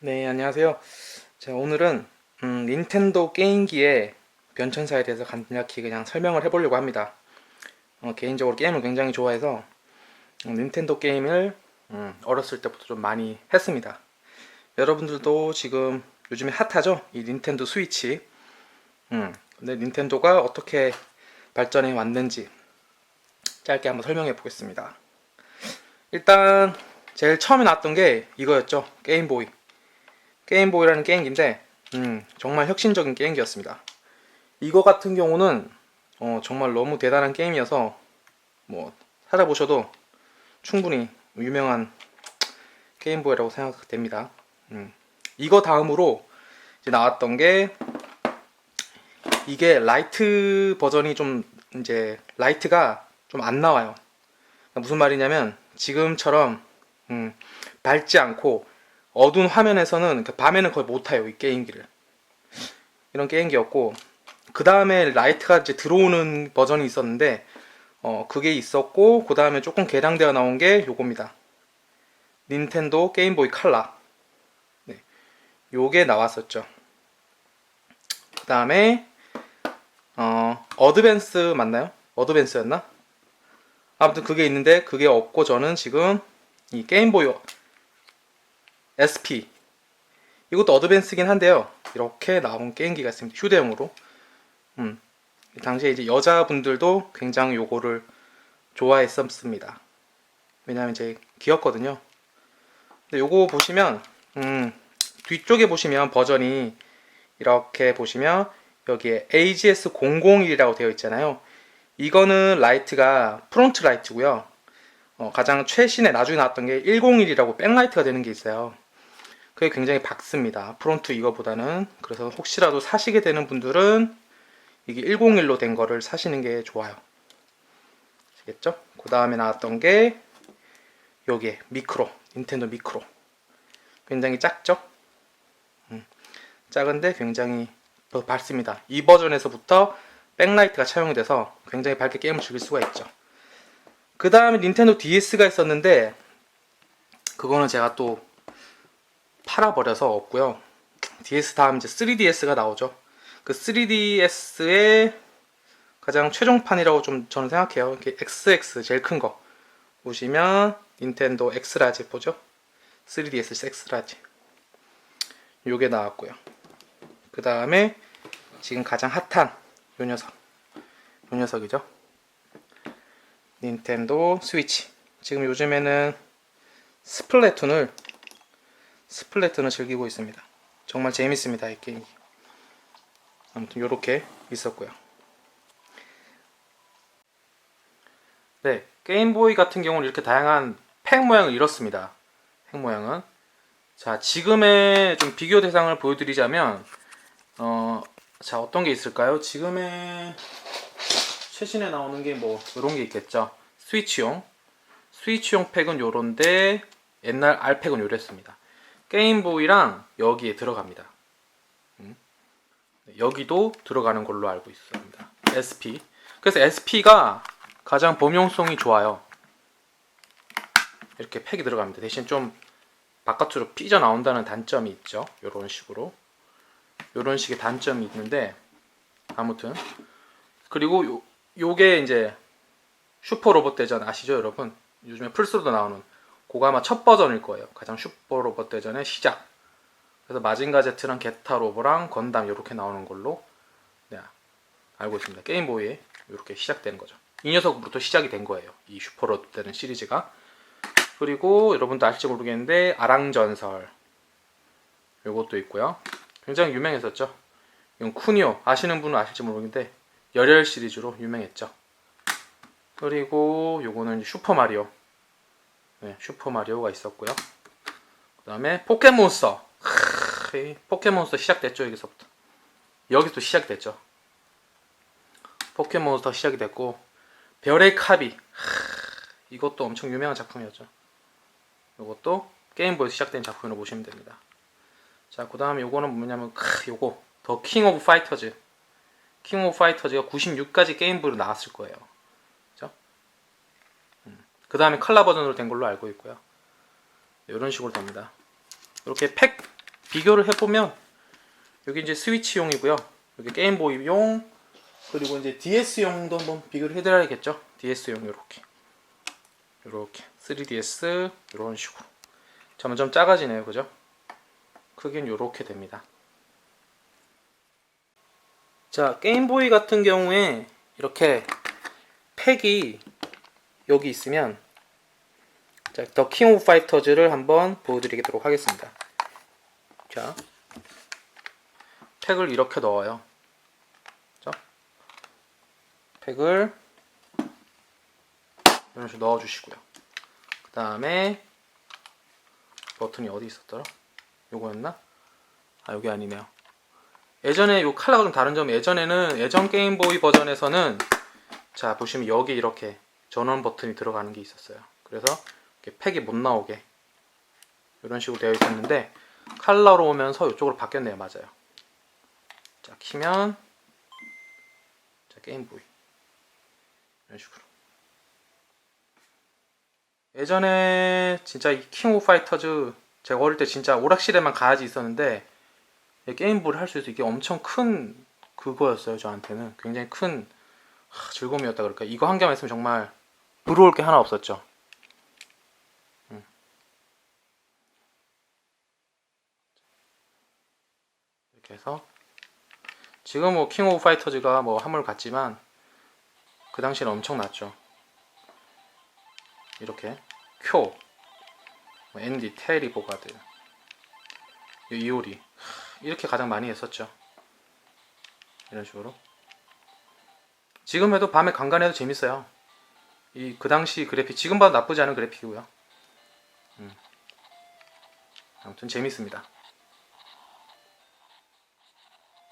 네, 안녕하세요. 자, 오늘은 음, 닌텐도 게임기의 변천사에 대해서 간략히 그냥 설명을 해보려고 합니다. 어, 개인적으로 게임을 굉장히 좋아해서 음, 닌텐도 게임을 음, 어렸을 때부터 좀 많이 했습니다. 여러분들도 지금 요즘에 핫하죠? 이 닌텐도 스위치. 음, 근데 닌텐도가 어떻게 발전해 왔는지 짧게 한번 설명해 보겠습니다. 일단 제일 처음에 나왔던 게 이거였죠. 게임보이. 게임보이라는 게임기인데 음, 정말 혁신적인 게임기였습니다. 이거 같은 경우는 어, 정말 너무 대단한 게임이어서 뭐 찾아보셔도 충분히 유명한 게임보이라고 생각됩니다. 음. 이거 다음으로 이제 나왔던 게 이게 라이트 버전이 좀 이제 라이트가 좀 안 나와요. 무슨 말이냐면 지금처럼 음, 밝지 않고 어두운 화면에서는 그 밤에는 거의 못 타요 이 게임기를. 이런 게임기였고 그 다음에 라이트가 이제 들어오는 버전이 있었는데 어 그게 있었고 그 다음에 조금 개량되어 나온 게 요겁니다. 닌텐도 게임보이 칼라. 네 요게 나왔었죠. 그 다음에 어 어드밴스 맞나요? 어드밴스였나? 아무튼 그게 있는데 그게 없고 저는 지금 이 게임보이 SP 이것도 어드밴스긴 한데요. 이렇게 나온 게임기가 있습니다. 휴대용으로. 음. 당시에 이제 여자분들도 굉장히 요거를 좋아했었습니다. 왜냐하면 이제 귀엽거든요. 근데 요거 보시면 음, 뒤쪽에 보시면 버전이 이렇게 보시면 여기에 AGS 001이라고 되어 있잖아요. 이거는 라이트가 프론트 라이트고요. 어, 가장 최신에 나중에 나왔던 게 101이라고 백라이트가 되는 게 있어요. 그게 굉장히 밝습니다. 프론트 이거보다는. 그래서 혹시라도 사시게 되는 분들은 이게 101로 된 거를 사시는 게 좋아요. 아시겠죠? 그 다음에 나왔던 게 요게 미크로, 닌텐도 미크로. 굉장히 작죠? 음, 작은데 굉장히 더 밝습니다. 이 버전에서부터 백라이트가 차용이 돼서 굉장히 밝게 게임을 즐길 수가 있죠. 그 다음에 닌텐도 DS가 있었는데 그거는 제가 또 팔아버려서 없고요. DS 다음 이제 3DS가 나오죠. 그 3DS의 가장 최종판이라고 좀 저는 생각해요. 이렇게 XX 제일 큰 거. 보시면 닌텐도 X라지 보죠? 3DS X라지. 요게 나왔고요. 그 다음에 지금 가장 핫한 요 녀석. 요 녀석이죠. 닌텐도 스위치. 지금 요즘에는 스플래툰을 스플래툰을 즐기고 있습니다. 정말 재밌습니다, 이 게임이. 아무튼 요렇게 있었고요. 네, 게임보이 같은 경우는 이렇게 다양한 팩 모양을 이뤘습니다. 팩 모양은. 자, 지금의 좀 비교 대상을 보여드리자면, 어, 자, 어떤 게 있을까요? 지금의 최신에 나오는 게 뭐, 이런 게 있겠죠. 스위치용. 스위치용 팩은 요런데, 옛날 R팩은 요랬습니다. 게임보이랑 여기에 들어갑니다. 음. 여기도 들어가는 걸로 알고 있습니다. SP. 그래서 SP가 가장 범용성이 좋아요. 이렇게 팩이 들어갑니다. 대신 좀 바깥으로 삐져 나온다는 단점이 있죠. 이런 식으로. 이런 식의 단점이 있는데 아무튼 그리고 요, 요게 이제 슈퍼 로봇 대전 아시죠, 여러분? 요즘에 플스로도 나오는 그거 아마 첫 버전일 거예요. 가장 슈퍼 로봇 대전의 시작. 그래서 마징가 제트랑 게타 로보랑 건담 이렇게 나오는 걸로 네, 알고 있습니다. 게임보이에 이렇게 시작된 거죠. 이 녀석부터 시작이 된 거예요. 이 슈퍼 로봇 대전 시리즈가. 그리고 여러분도 아실지 모르겠는데 아랑전설 요것도 있고요. 굉장히 유명했었죠. 이건 쿠니오 아시는 분은 아실지 모르겠는데 열혈 시리즈로 유명했죠. 그리고 요거는 슈퍼 마리오 네, 슈퍼 마리오가 있었고요. 그 다음에 포켓몬스터. 크, 포켓몬스터 시작됐죠, 여기서부터. 여기서 시작됐죠. 포켓몬스터 시작이 됐고, 별의 카비. 이것도 엄청 유명한 작품이었죠. 이것도 게임보이 시작된 작품으로 보시면 됩니다. 자, 그 다음에 요거는 뭐냐면, 크, 요거. 더 킹 오브 파이터즈. 킹 오브 파이터즈가 96까지 게임보이로 나왔을 거예요. 그 다음에 칼라 버전으로 된 걸로 알고 있고요. 이런 식으로 됩니다. 이렇게 팩 비교를 해보면 여기 이제 스위치용이고요. 여기 게임보이용 그리고 이제 DS용도 한번 비교를 해드려야겠죠. DS용 이렇게 이렇게 3DS 이런 식으로 점점 작아지네요, 그죠? 크기는 이렇게 됩니다. 자, 게임보이 같은 경우에 이렇게 팩이 여기 있으면 자, 더 킹 오브 파이터즈를 한번 보여드리도록 하겠습니다. 자, 팩을 이렇게 넣어요. 자, 팩을 이런 식으로 넣어주시고요. 그 다음에 버튼이 어디 있었더라? 요거였나? 아, 여기 아니네요. 예전에 요 컬러가 좀 다른 점 예전에는 예전 게임보이 버전에서는 자 보시면 여기 이렇게 전원 버튼이 들어가는 게 있었어요 그래서 팩이 못 나오게 이런 식으로 되어 있었는데 컬러로 오면서 이쪽으로 바뀌었네요. 맞아요. 자 키면 자 게임보이. 이런 식으로. 예전에 진짜 이 킹 오브 파이터즈 제가 어릴 때 진짜 오락실에만 가야지 있었는데 게임보를 할 수 있어 이게 엄청 큰 그거였어요 저한테는. 굉장히 큰 하, 즐거움이었다 그럴까. 이거 한 개만 있으면 정말 부러울 게 하나 없었죠 이렇게 해서 지금 뭐 킹 오브 파이터즈가 뭐 화물 같지만 그 당시에는 엄청났죠 이렇게 쿄뭐 앤디 테리 보가드 이오리 이렇게 가장 많이 했었죠. 이런 식으로. 지금 해도 밤에 간간해도 재밌어요. 이 그 당시 그래픽 지금 봐도 나쁘지 않은 그래픽이고요. 음. 아무튼 재밌습니다.